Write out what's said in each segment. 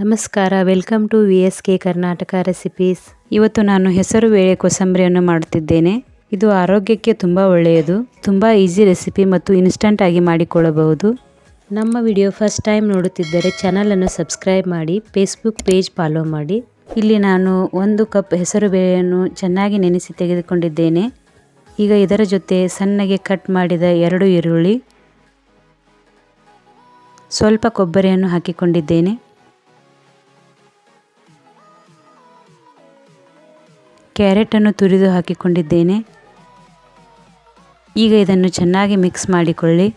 ನಮಸ್ಕಾರ welcome to V S K Karnataka recipes. ಇವತ್ತು ನಾನು ಹೆಸರು ಬೇಳೆ ಕೋಸಂಬರಿಯನ್ನು ಮಾಡುತ್ತಿದ್ದೇನೆ. ಇದು ಆರೋಗ್ಯಕ್ಕೆ ತುಂಬ ಒಳ್ಳೆಯದು ತುಂಬ ಈಸಿ ರೆಸಿಪಿ ಮತ್ತು ಇನ್ಸ್ಟಂಟ್ ಆಗಿ ಮಾಡಿಕೊಳ್ಳಬಹುದು. ನಮ್ಮ ವಿಡಿಯೋ ಫಸ್ಟ್ ಟೈಮ್ ನೋಡುತ್ತಿದ್ದರೆ ಚಾನಲನ್ನು ಸಬ್ಸ್ಕ್ರೈಬ್ ಮಾಡಿ ಫೇಸ್ಬುಕ್ ಪೇಜ್ ಫಾಲೋ ಮಾಡಿ. ಇಲ್ಲಿ ನಾನು ಒಂದು ಕಪ್ ಹೆಸರು ಬೇಳೆಯನ್ನು ಚೆನ್ನಾಗಿ ನೆನೆಸಿ ತೆಗೆದುಕೊಂಡಿದ್ದೇನೆ. ಈಗ ಇದರ ಜೊತೆ ಸಣ್ಣಗೆ ಕಟ್ ಮಾಡಿದ ಎರಡು ಈರುಳ್ಳಿ ಸ್ವಲ್ಪ ಕೊಬ್ಬರಿಯನ್ನು ಹಾಕಿಕೊಂಡಿದ್ದೇನೆ. ಕ್ಯಾರೆಟನ್ನು ತುರಿದು ಹಾಕಿಕೊಂಡಿದ್ದೇನೆ. ಈಗ ಇದನ್ನು ಚೆನ್ನಾಗಿ ಮಿಕ್ಸ್ ಮಾಡಿಕೊಳ್ಳಿ.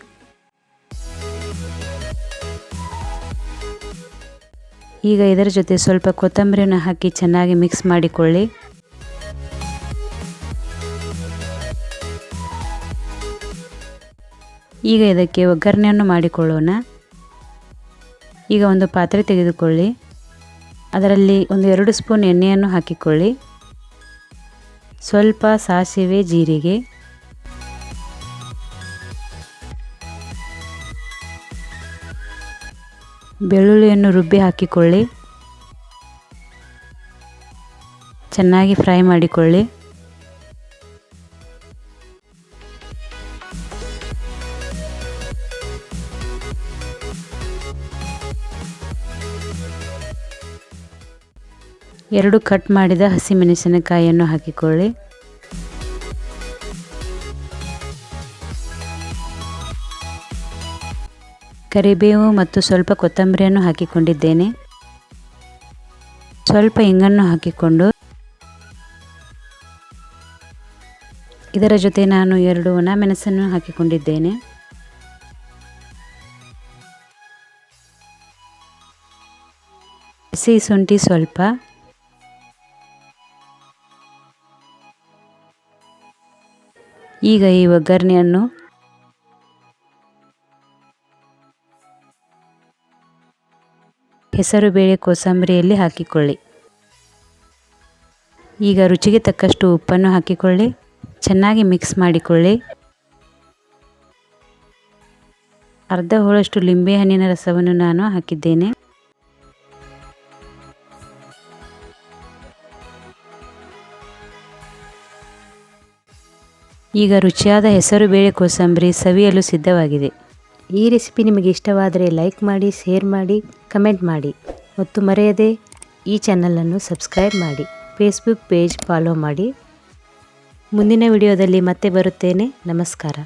ಈಗ ಇದರ ಜೊತೆ ಸ್ವಲ್ಪ ಕೊತ್ತಂಬರಿಯನ್ನು ಹಾಕಿ ಚೆನ್ನಾಗಿ ಮಿಕ್ಸ್ ಮಾಡಿಕೊಳ್ಳಿ. ಈಗ ಇದಕ್ಕೆ ಒಗ್ಗರಣೆಯನ್ನು ಮಾಡಿಕೊಳ್ಳೋಣ. ಈಗ ಒಂದು ಪಾತ್ರೆ ತೆಗೆದುಕೊಳ್ಳಿ. ಅದರಲ್ಲಿ ಒಂದು ಎರಡು ಸ್ಪೂನ್ ಎಣ್ಣೆಯನ್ನು ಹಾಕಿಕೊಳ್ಳಿ. ಸ್ವಲ್ಪ ಸಾಸಿವೆ ಜೀರಿಗೆ. ಬೆಳ್ಳುಳ್ಳಿಯನ್ನು ರುಬ್ಬಿ ಹಾಕಿಕೊಳ್ಳಿ. ಚೆನ್ನಾಗಿ ಫ್ರೈ ಮಾಡಿಕೊಳ್ಳಿ. ಎರಡು ಕಟ್ ಮಾಡಿದ ಹಸಿಮೆಣಸಿನಕಾಯಿಯನ್ನು ಹಾಕಿಕೊಳ್ಳಿ. ಕರಿಬೇವು ಮತ್ತು ಸ್ವಲ್ಪ ಕೊತ್ತಂಬರಿಯನ್ನು ಹಾಕಿಕೊಂಡಿದ್ದೇನೆ. ಸ್ವಲ್ಪ ಇಂಗನ್ನು ಹಾಕಿಕೊಂಡು ಇದರ ಜೊತೆ ನಾನು ಎರಡು ಒಣ ಮೆಣಸನ್ನು ಹಾಕಿಕೊಂಡಿದ್ದೇನೆ. ಹಸಿ, ಶುಂಠಿ ಸ್ವಲ್ಪ. ಈಗ ಈ ಒಗ್ಗರಣೆಯನ್ನು ಹೆಸರುಬೇಳೆ ಕೋಸಂಬರಿಯಲ್ಲಿ ಹಾಕಿಕೊಳ್ಳಿ. ಈಗ ರುಚಿಗೆ ತಕ್ಕಷ್ಟು ಉಪ್ಪನ್ನು ಹಾಕಿಕೊಳ್ಳಿ. ಚೆನ್ನಾಗಿ ಮಿಕ್ಸ್ ಮಾಡಿಕೊಳ್ಳಿ. ಅರ್ಧ ಹೋಳಷ್ಟು ಲಿಂಬೆಹಣ್ಣಿನ ರಸವನ್ನು ನಾನು ಹಾಕಿದ್ದೇನೆ. ಈಗ ರುಚಿಯಾದ ಹೆಸರು ಬೇಳೆ ಕೋಸಂಬರಿ ಸವಿಯಲು ಸಿದ್ಧವಾಗಿದೆ. ಈ ರೆಸಿಪಿ ನಿಮಗೆ ಇಷ್ಟವಾದರೆ ಲೈಕ್ ಮಾಡಿ, ಶೇರ್ ಮಾಡಿ, ಕಮೆಂಟ್ ಮಾಡಿ. ಮತ್ತು ಮರೆಯದೆ ಈ ಚಾನಲನ್ನು ಸಬ್ಸ್ಕ್ರೈಬ್ ಮಾಡಿ. ಫೇಸ್ಬುಕ್ ಪೇಜ್ ಫಾಲೋ ಮಾಡಿ. ಮುಂದಿನ ವಿಡಿಯೋದಲ್ಲಿ ಮತ್ತೆ ಬರುತ್ತೇನೆ. ನಮಸ್ಕಾರ.